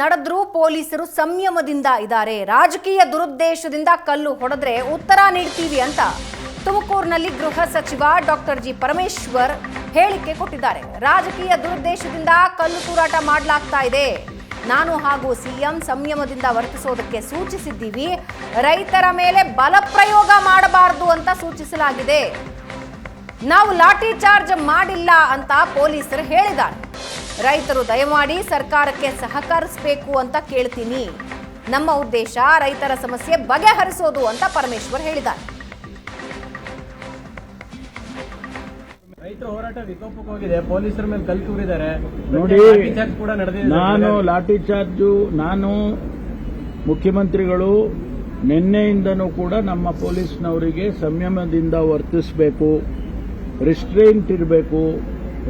ನಡೆದ್ರೂ ಪೊಲೀಸರು ಸಂಯಮದಿಂದ ಇದ್ದಾರೆ. ರಾಜಕೀಯ ದುರುದ್ದೇಶದಿಂದ ಕಲ್ಲು ಹೊಡೆದ್ರೆ ಉತ್ತರ ನೀಡ್ತೀವಿ ಅಂತ ತುಮಕೂರಿನಲ್ಲಿ ಗೃಹ ಸಚಿವ ಡಾಕ್ಟರ್ ಜಿ ಪರಮೇಶ್ವರ್ ಹೇಳಿಕೆ ಕೊಟ್ಟಿದ್ದಾರೆ. ರಾಜಕೀಯ ದುರುದ್ದೇಶದಿಂದ ಕಲ್ಲು ತೂರಾಟ ಮಾಡಲಾಗ್ತಾ ಇದೆ. ನಾನು ಹಾಗೂ ಸಿಎಂ ಸಂಯಮದಿಂದ ವರ್ತಿಸೋದಕ್ಕೆ ಸೂಚಿಸಿದ್ದೀವಿ. ರೈತರ ಮೇಲೆ ಬಲಪ್ರಯೋಗ ಮಾಡಬಾರದು ಅಂತ ಸೂಚಿಸಲಾಗಿದೆ. ನಾವು ಲಾಠಿ ಚಾರ್ಜ್ ಮಾಡಿಲ್ಲ ಅಂತ ಪೊಲೀಸರು ಹೇಳಿದ್ದಾರೆ. ರೈತರು ದಯಮಾಡಿ ಸರ್ಕಾರಕ್ಕೆ ಸಹಕರಿಸಬೇಕು ಅಂತ ಕೇಳ್ತೀನಿ. ನಮ್ಮ ಉದ್ದೇಶ ರೈತರ ಸಮಸ್ಯೆ ಬಗೆಹರಿಸೋದು ಅಂತ ಪರಮೇಶ್ವರ್ ಹೇಳಿದ್ದಾರೆ. ನೋಡಿ, ಲಾಠಿ ಕೂಡ ನಡೆದಿದೆ ನಾನು ಲಾಠಿ ಚಾರ್ಜು ನಾನು ಮುಖ್ಯಮಂತ್ರಿಗಳು ನಿನ್ನೆಯಿಂದನೂ ಕೂಡ ನಮ್ಮ ಪೊಲೀಸ್ನವರಿಗೆ ಸಂಯಮದಿಂದ ವರ್ತಿಸಬೇಕು ರಿಸ್ಟ್ರೈಂಟ್ ಇರಬೇಕು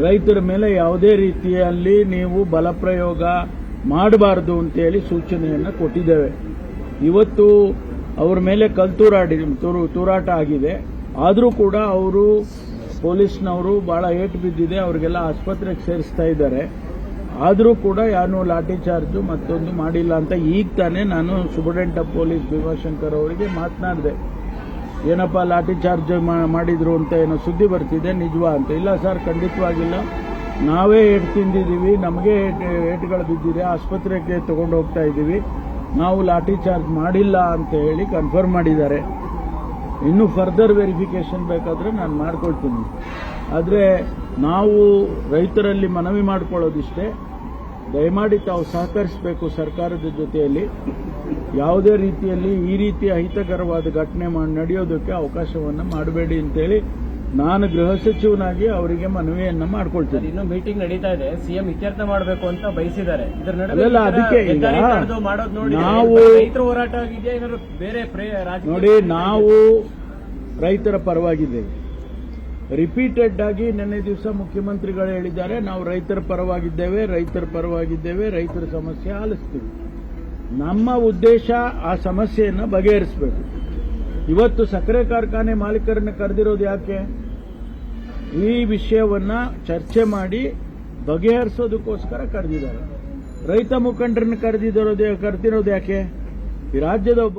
ರೈತರ ಮೇಲೆ ಯಾವುದೇ ರೀತಿಯಲ್ಲಿ ನೀವು ಬಲಪ್ರಯೋಗ ಮಾಡಬಾರದು ಅಂತೇಳಿ ಸೂಚನೆಯನ್ನು ಕೊಟ್ಟಿದ್ದೇವೆ. ಇವತ್ತು ಅವರ ಮೇಲೆ ಕಲ್ತೂರಾಡಿ ತೂರು, ತೂರಾಟ ಆಗಿದೆ. ಆದರೂ ಕೂಡ ಅವರು ಪೊಲೀಸ್ನವರು ಬಹಳ ಏಟು ಬಿದ್ದಿದೆ, ಅವರಿಗೆಲ್ಲ ಆಸ್ಪತ್ರೆಗೆ ಸೇರಿಸ್ತಾ ಇದ್ದಾರೆ. ಆದರೂ ಕೂಡ ಯಾರು ಲಾಠಿ ಚಾರ್ಜು ಮತ್ತೊಂದು ಮಾಡಿಲ್ಲ ಅಂತ ಈಗ ತಾನೇ ನಾನು ಸೂಪರ್ಡೆಂಟ್ ಆಫ್ ಪೊಲೀಸ್ ಭೀಮಾಶಂಕರ್ ಅವರಿಗೆ ಮಾತನಾಡಿದೆ. ಏನಪ್ಪ ಲಾಠಿ ಚಾರ್ಜ್ ಮಾಡಿದ್ರು ಅಂತ ಏನೋ ಸುದ್ದಿ ಬರ್ತಿದೆ, ನಿಜವಾ ಅಂತ. ಇಲ್ಲ ಸರ್, ಖಂಡಿತವಾಗಿಲ್ಲ. ನಾವೇ ಏಟು ತಿಂದಿದ್ದೀವಿ, ನಮಗೆ ಏಟುಗಳು ಬಿದ್ದಿದೆ, ಆಸ್ಪತ್ರೆಗೆ ತಗೊಂಡು ಹೋಗ್ತಾ ಇದ್ದೀವಿ. ನಾವು ಲಾಠಿ ಚಾರ್ಜ್ ಮಾಡಿಲ್ಲ ಅಂತ ಹೇಳಿ ಕನ್ಫರ್ಮ್ ಮಾಡಿದ್ದಾರೆ. ಇನ್ನೂ ಫರ್ದರ್ ವೆರಿಫಿಕೇಶನ್ ಬೇಕಾದ್ರೆ ನಾನು ಮಾಡ್ಕೊಳ್ತೀನಿ. ಆದರೆ ನಾವು ರೈತರಲ್ಲಿ ಮನವಿ ಮಾಡ್ಕೊಳ್ಳೋದಿಷ್ಟೇ. ದಯಮಾಡಿ ತಾವು ಸಹಕರಿಸಬೇಕು ಸರ್ಕಾರದ ಜೊತೆಯಲ್ಲಿ. ಯಾವುದೇ ರೀತಿಯಲ್ಲಿ ಈ ರೀತಿ ಅಹಿತಕರವಾದ ಘಟನೆ ಮಾಡಿ ನಡೆಯೋದಕ್ಕೆ ಅವಕಾಶವನ್ನು ಮಾಡಬೇಡಿ ಅಂತೇಳಿ ನಾನು ಗೃಹ ಸಚಿವನಾಗಿ ಅವರಿಗೆ ಮನವಿಯನ್ನ ಮಾಡ್ಕೊಳ್ತೀನಿ. ಇನ್ನು ಮೀಟಿಂಗ್ ನಡೀತಾ ಇದೆ. ಸಿಎಂ ಇತ್ಯರ್ಥ ಮಾಡಬೇಕು ಅಂತ ಬಯಸಿದ್ದಾರೆ. ಅದಕ್ಕೆ ನಾವು- ರೈತರ ಹೋರಾಟ ಆಗಿದೆ ಏನಾದ್ರು ಬೇರೆ ನೋಡಿ ನಾವು ರೈತರ ಪರವಾಗಿದ್ದೇವೆ. ರಿಪೀಟೆಡ್ ಆಗಿ ನಿನ್ನೆ ದಿವಸ ಮುಖ್ಯಮಂತ್ರಿಗಳು ಹೇಳಿದ್ದಾರೆ, ನಾವು ರೈತರ ಪರವಾಗಿದ್ದೇವೆ ರೈತರ ಪರವಾಗಿದ್ದೇವೆ, ರೈತರ ಸಮಸ್ಯೆ ಆಲಿಸ್ತೀವಿ. ನಮ್ಮ ಉದ್ದೇಶ ಆ ಸಮಸ್ಯೆಯನ್ನು ಬಗೆಹರಿಸಬೇಕು. ಇವತ್ತು ಸಕ್ಕರೆ ಕಾರ್ಖಾನೆ ಮಾಲೀಕರನ್ನು ಕರೆದಿರೋದು ಯಾಕೆ? ಈ ವಿಷಯವನ್ನ ಚರ್ಚೆ ಮಾಡಿ ಬಗೆಹರಿಸೋದಕ್ಕೋಸ್ಕರ ಕರೆದಿದ್ದಾರೆ. ರೈತ ಮುಖಂಡರನ್ನು ಕರೆದಿರೋದು ಕರೆದಿರೋದು ಯಾಕೆ? ಈ ರಾಜ್ಯದ ಒಬ್ಬ